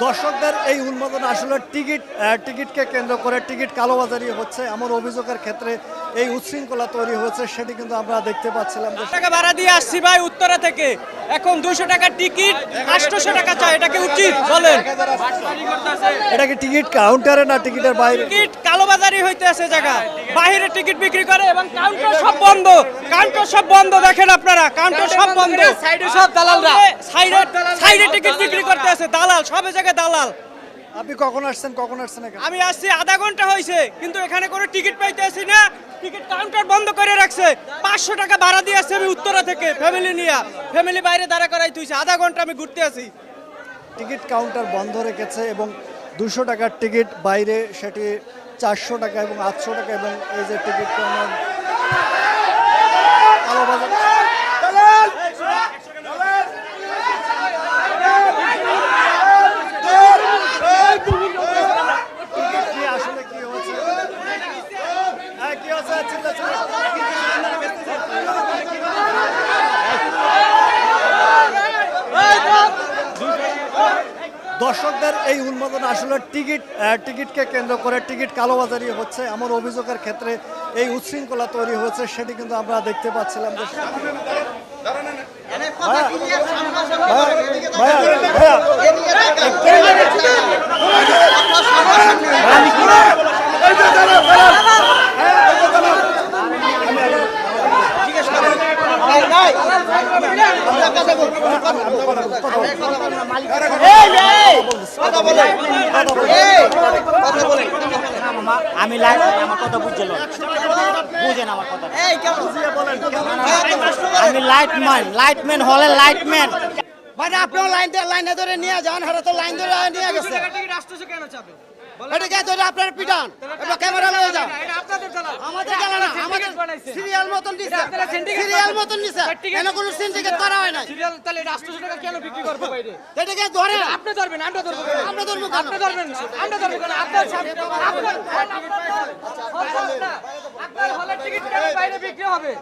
দর্শকদের এই উন্মাদনা আসলে টিকিট টিকিটকে কেন্দ্র করে টিকিট কালোবাজারি হচ্ছে এমন অভিযোগের ক্ষেত্রে এই উচ্ছৃঙ্খলা তৈরি হয়েছে সেটি কিন্তু আমরা দেখতে পাচ্ছিলাম টাকা ভাড়া দিয়ে আসছি ভাই উত্তরা থেকে। এখন দুশো টাকা টিকিট আটশোশো টাকা চাই। এটাকে উচিত বলেন? এটা কি টিকিট কাউন্টারে না টিকিটের বাইরে? টিকিট কালোবাজারি হইতে আছে জায়গা বাইরে টিকিট বিক্রি করে এবং কাউন্টার সব বন্ধ। কাউন্টার সব বন্ধ দেখেন আপনারা। কাউন্টার সব বন্ধ। সাইডে সব দালালরা। সাইডে সাইডে টিকিট বিক্রি করতে আছে দালাল সব জায়গায় দালাল। আপনি কখন আসছেন কখন আসছেন আমি আসছি আধা ঘণ্টা হয়েছে কিন্তু এখানে কোনো টিকিট পাইতে আসি না। টিকিট কাউন্টার বন্ধ করে রাখছে। পাঁচশো টাকা ভাড়া দিয়ে আসছি আমি উত্তরা থেকে ফ্যামিলি নিয়ে। ফ্যামিলি বাইরে দাঁড়া করাই তুইছে। আধা ঘণ্টা আমি ঘুরতে আসি টিকিট কাউন্টার বন্ধ রেখেছে এবং দুশো টাকার টিকিট বাইরে, সেটি চারশো টাকা এবং আটশো টাকা এবং এই যে টিকিট কাউন্টার কালোবাজার টিকিট কি আসলে কি হয়েছে হ্যাঁ কি হয়েছে চিল্লা দর্শকদের এই উন্মাদনা আসলে টিকিট টিকিটকে কেন্দ্র করে টিকিট কালোবাজারি হচ্ছে এমন অভিযোগের ক্ষেত্রে এই উচ্ছৃঙ্খলা তৈরি হয়েছে সেটি কিন্তু আমরা দেখতে পাচ্ছিলাম। যে ভাইয়া, ভাইয়া, ভাইয়া, আমি লাইট আমার কথা বুঝছিল বুঝেন আমার কথা। আমি লাইটম্যান লাইটম্যান হলে লাইটম্যান মানে আপনিও লাইন ধরে লাইনে ধরে নিয়ে যান হারা তো লাইন ধরে নিয়ে গেছে। আপনার পিটান? ক্যামেরা লয়ে যান আমাদের সিরিয়াল মতন দিছে। সিরিয়াল মতন দিছে। কেন কোনো সিন্ডিকেট করা হয় না তাহলে রাষ্ট্র টাকা কেন বিক্রি করব বাইরে? এটাকে ধরে আপনি ধরবেন আমরা ধরবো আমরা ধরবো? আপনি ধরবেন আমরা ধরবো কেন? আপনার আপনার টিকিট কেন বাইরে বিক্রি হবে?